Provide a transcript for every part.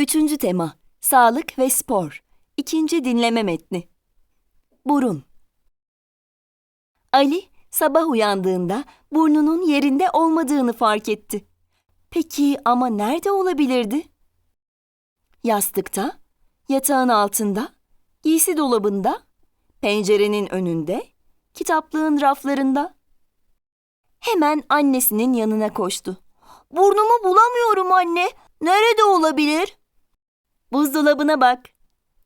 Üçüncü tema, sağlık ve spor. İkinci dinleme metni. Burun. Ali sabah uyandığında burnunun yerinde olmadığını fark etti. Peki ama nerede olabilirdi? Yastıkta, yatağın altında, giysi dolabında, pencerenin önünde, kitaplığın raflarında. Hemen annesinin yanına koştu. Burnumu bulamıyorum anne. Nerede olabilir? Buzdolabına bak,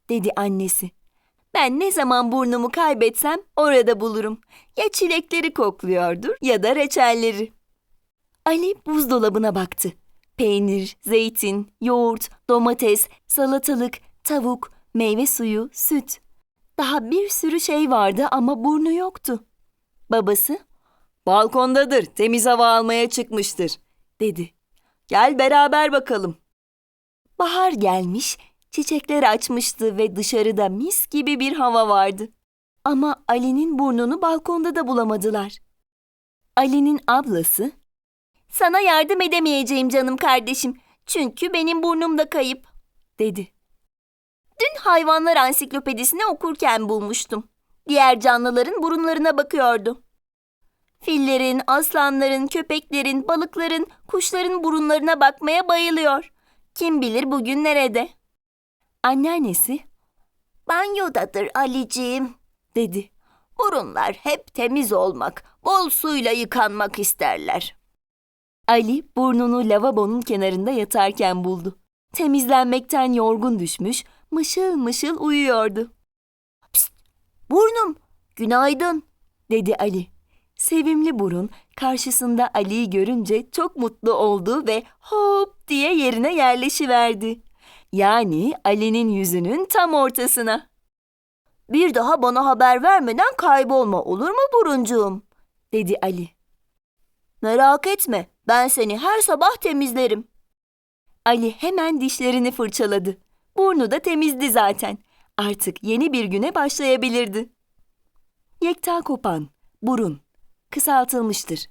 dedi annesi. Ben ne zaman burnumu kaybetsem orada bulurum. Ya çilekleri kokluyordur ya da reçelleri. Ali buzdolabına baktı. Peynir, zeytin, yoğurt, domates, salatalık, tavuk, meyve suyu, süt. Daha bir sürü şey vardı ama burnu yoktu. Babası, balkondadır, temiz hava almaya çıkmıştır, dedi. Gel beraber bakalım. Bahar gelmiş, çiçekler açmıştı ve dışarıda mis gibi bir hava vardı. Ama Ali'nin burnunu balkonda da bulamadılar. Ali'nin ablası, "Sana yardım edemeyeceğim canım kardeşim. Çünkü benim burnum da kayıp." dedi. Dün hayvanlar ansiklopedisini okurken bulmuştum. Diğer canlıların burunlarına bakıyordu. Fillerin, aslanların, köpeklerin, balıkların, kuşların burunlarına bakmaya bayılıyor. Kim bilir bugün nerede? Anneannesi, banyodadır Aliciğim, dedi. Burunlar hep temiz olmak, bol suyla yıkanmak isterler. Ali burnunu lavabonun kenarında yatarken buldu. Temizlenmekten yorgun düşmüş, mışıl mışıl uyuyordu. Pst, burnum, günaydın, dedi Ali. Sevimli burun karşısında Ali'yi görünce çok mutlu oldu ve hop diye yerine yerleşiverdi. Yani Ali'nin yüzünün tam ortasına. Bir daha bana haber vermeden kaybolma olur mu buruncuğum? dedi Ali. Merak etme ben seni her sabah temizlerim. Ali hemen dişlerini fırçaladı. Burnu da temizdi zaten. Artık yeni bir güne başlayabilirdi. Yekta kopan, burun, kısaltılmıştır.